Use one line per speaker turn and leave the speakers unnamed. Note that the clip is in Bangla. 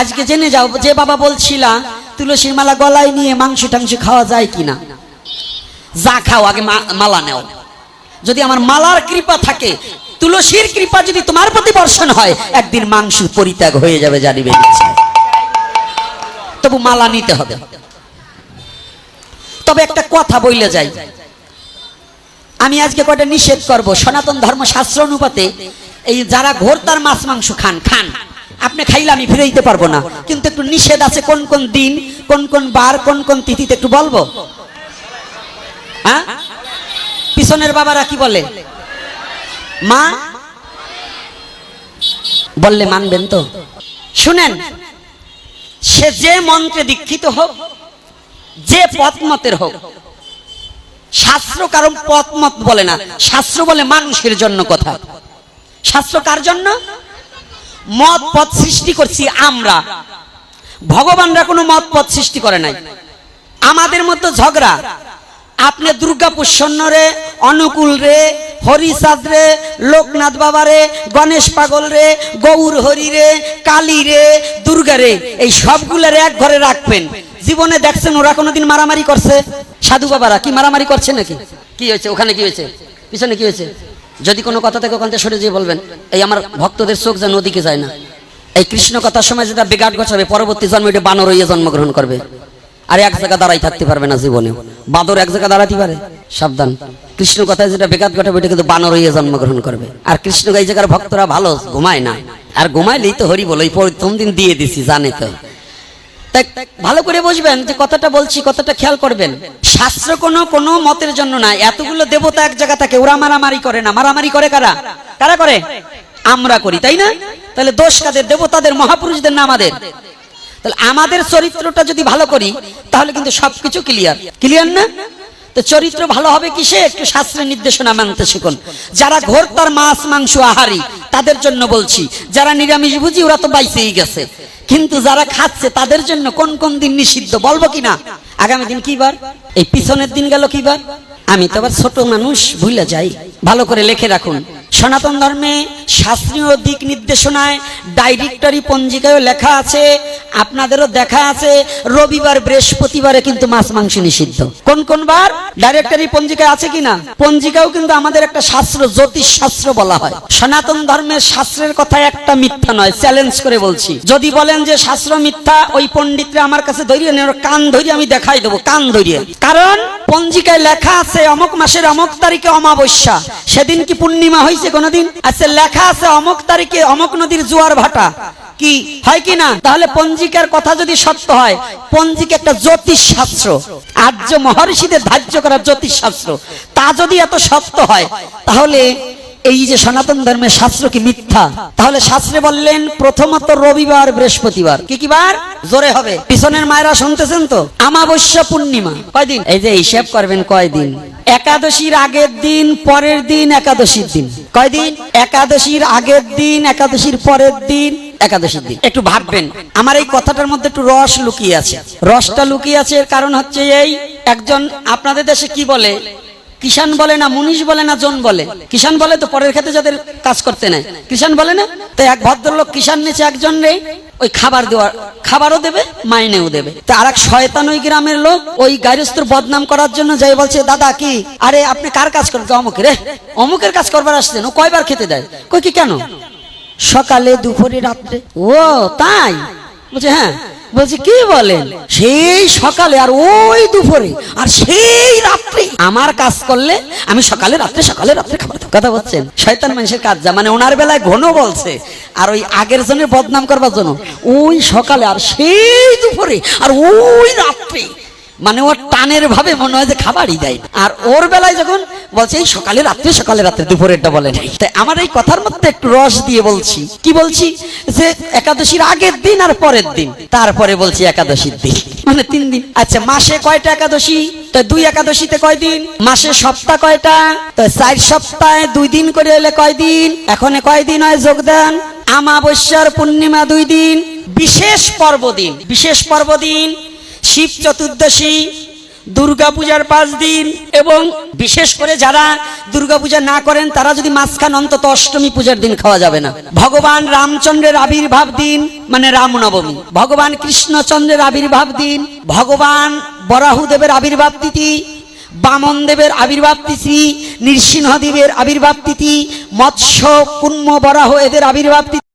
আজকে জেনে যাও, যে বাবা বলছিলা, তুলসীর মালা গলায় নিয়ে মাংস টাংস খাওয়া যায় কিনা? যা খাও, আগে মালা নেও। যদি আমার মালার কৃপা থাকে, তুলসীর কৃপা যদি তোমার প্রতি বর্ষণ হয়, একদিন মাংস পরিত্যাগ হয়ে যাবে জানিবে তবু মালা নিতে হবে। তবে একটা কথা বইলে যাই। আমি আজকে কয়টা নিষেধ করব? সনাতন ধর্ম শাস্ত্র অনুপাতে এই যারা ঘোর তার মাছ মাংস খান খান। খাইলে আমি ফিরে দিতে পারব না। কিন্তু একটু নিষেধ আছে কোন কোন দিন, কোন কোন বার, কোন কোন তিথিতে একটু বলব? হ্যাঁ? পিছনের বাবারা কি বলে? মা? বললে মানবেন তো? শুনেন, সে যে মন্ত্রে দীক্ষিত হোক, যে পথমতের হোক, শাস্ত্র কারণ পথমত বলে না। শাস্ত্র বলে মানুষের জন্য কথা। শাস্ত্র কার জন্য? মত পথ সৃষ্টি করছি আমরা। ভগবানরা কোনো মত পথ সৃষ্টি করে নাই। আমাদের মধ্যে ঝগড়া। আপনি দুর্গা পুষ্যন্ন রে, অনুকূল রে হরিচাঁদ রে, লোকনাথ বাবা রে, গণেশ পাগল রে, গৌর হরি রে, কালী রে, দুর্গা রে, এই সবগুলোর এক ঘরে রাখবেন। জীবনে দেখছেন ওরা কোনোদিন মারামারি করছে? সাধু বাবারা কি মারামারি করছে নাকি? কি হয়েছে? ওখানে কি হয়েছে? পিছনে কি হয়েছে? যদি কোনো কথা থেকে ওখান থেকে সরে যেয়ে বলবেন, এই আমার ভক্তদের চোখ যেন ওদিকে যায় না। এই কৃষ্ণ কথার সময় যেটা বিঘাট ঘটাবে, পরবর্তী জন্মে এটা বানর হইয়া জন্মগ্রহণ করবে। আর এক জায়গা দাঁড়াই থাকতে পারবে না জীবনে বাদর এক জায়গা দাঁড়াতে পারে, সাবধান। কৃষ্ণ কথায় যেটা বেকাত ঘটাবে এটা কিন্তু বানর হইয়া জন্মগ্রহণ করবে। আর কৃষ্ণ এই জায়গার ভক্তরা ভালো, ঘুমায় না। আর ঘুমাইলেই তো হরি বলো এই প্রথম দিন দিয়ে দিছি, জানে তো। ভালো করে বুঝবেন যে কথাটা বলছি, কথাটা খেয়াল করবেন। শাস্ত্র কোনো কোনো মতের জন্য না, এতগুলো দেবতা এক জায়গা থাকে, ওরা মারামারি করে না। মারামারি করে কারা? কারা করে? আমরা করি, তাই না? তাহলে দোষ কাদের? দেবতাদের, মহাপুরুষদের না আমাদের? তাহলে আমাদের চরিত্রটা যদি ভালো করি, তাহলে কিন্তু সবকিছু ক্লিয়ার ক্লিয়ার না? তো চরিত্র ভালো হবে কিসে? একটু শাস্ত্রের নির্দেশনা মানতে শিখুন। যারা ঘোর তার মাছ, মাংস আহারি তাদের জন্য বলছি। যারা নিরামিষ বুঝি ওরা তো বাইসেই গেছে। কিন্তু যারা খাচ্ছে, তাদের জন্য কোন কোন দিন নিষিদ্ধ বলব কিনা? আগামী দিন কি বার এই পিছনের দিন গেল কি বার আমি তো আবার ছোট মানুষ, ভুলে যাই। ভালো করে লেখে রাখুন। সনাতন ধর্মে শাস্ত্রীয় দিক নির্দেশনায় ডাইরেক্টরি পঞ্জিকায় লেখা আছে, আপনাদেরও দেখা আছে, রবিবার, বৃহস্পতিবারে কিন্তু মাছ, মাংস নিষিদ্ধ। কোন কোন বার? ডাইরেক্টরি পঞ্জিকায় আছে কিনা? পঞ্জিকাও কিন্তু আমাদের একটা শাস্ত্র, জ্যোতিষ শাস্ত্র বলা হয়। সনাতন ধর্মের শাস্ত্রের কথা একটা মিথ্যা নয় চ্যালেঞ্জ করে বলছি। যদি বলেন যে শাস্ত্র মিথ্যা, ওই পণ্ডিতরা আমার কাছে ধরিয়ে নেন কান ধরিয়ে আমি দেখাই দেবো, কান ধরিয়ে। কারণ পঞ্জিকায় লেখা আছে, অমুক মাসের অমুক তারিখে অমাবস্যা, সেদিন কি পূর্ণিমা হয়েছে কোনোদিন? আচ্ছা লেখা আছে অমুক তারিখে অমুক নদীর জোয়ার ভাটা। কি? হয় কি না? তাহলে পঞ্জিকার কথা যদি সত্য হয়, পঞ্জিকা একটা জ্যোতিষ শাস্ত্র আর্য মহর্ষিদের ধার্য করা জ্যোতিষ শাস্ত্র তা যদি এত সত্য হয়, তাহলে এই যে সনাতন ধর্মের শাস্ত্র কি মিথ্যা? তাহলে শাস্ত্রে বললেন, প্রথমত রবিবার, বৃহস্পতিবার। কি কি বার? জোরে হবে। পিছনের মায়েরা শুনতেছেন তো? আমাবস্যা পূর্ণিমা। কয়দিন? এই যে হিসাব করবেন, কয়দিন? একাদশীর আগের দিন, পরের দিন, একাদশীর দিন। কয়দিন? একাদশীর আগের দিন, একাদশীর পরের দিন, একাদশীর দিন। একটু ভাববেন, আমার এই কথাটার মধ্যে একটু রস লুকিয়ে আছে। রসটা লুকিয়ে আছে এর কারণ হচ্ছে এই, একজন আপনাদের দেশে কি বলে? কিষান বলে না মুনিশ বলে না জন বলে? কিষান বলে তো পরের ক্ষেত্রে যাদের কাজ করতে নেয়। কিষান বলে না? তো এক ভদ্রলোক কিষান নিচে একজন রে, ওই খাবার দেওয়ার খাবারও দেবে, মাইনেও দেবে। তো আর এক শয়তান ওই গ্রামের লোক, ওই গাইরস্তর বদনাম করার জন্য যাই বলছে, দাদা, কি? আরে, আপনি কার কাজ করেন? অমুকের রে অমুকের কাজ করবার আসছেন, ও কয়বার খেতে দেয়? কই কি কেন? সকালে, দুপুরে, রাত্রে। ও, তাই? বলছে হ্যাঁ। বলছে, কি বলেন? সেই সকালে আর ওই দুপুরে আর সেই রাত্রে আমার কাজ করলে আমি সকালে রাত্রে সকালে রাত্রে খাবার। কথা বলছেন? শয়তান মানুষের কাজ যা। মানে ওনার বেলায় ঘন বলছে। আর ওই আগের জন্য বদনাম করবার জন্য। ওই সকালে আর সেই দুপুরে আর ওই রাত্রে মানে ওর টানের ভাবে মনে হয় যে খাবারই দেয় আর ওর বেলায় যখন বলছে, এই সকালে রাত্রে সকালে রাত্রে দুপুরেরটা বলে নাই। তাই আমার এই কথার মধ্যে একটু রস দিয়ে বলছি। কি বলছি? যে একাদশীর আগের দিন আর পরের দিন। তারপরে বলছি একাদশীর দিন। মানে তিন দিন। আচ্ছা মাসে কয়টা একাদশী? তো দুই একাদশীতে কয় দিন মাসে সপ্তাহ কয়টা? তো চার সপ্তাহে দুই দিন করে এলে কয় দিন এখন কয় দিন হয় যোগদান? আমাবস্যার পূর্ণিমা দুই দিন। বিশেষ পর্ব দিন। বিশেষ পর্ব দিন। শিব চতুর্দশী দুর্গা পূজার পাঁচ দিন এবং বিশেষ করে যারা দুর্গা পূজা না করেন, তারা যদি মাঝখান অন্তত অষ্টমী পূজার দিন খাওয়া যাবে না। ভগবান রামচন্দ্রের আবির্ভাব দিন মানে রামনবমী। ভগবান কৃষ্ণচন্দ্রের আবির্ভাব দিন, ভগবান বরাহুদেবের আবির্ভাব তিথি, বামন দেবের আবির্ভাব তিথি, নৃসিংহদেবের আবির্ভাব তিথি, মৎস্য কুন্ম বরাহ এদের আবির্ভাব তিথি।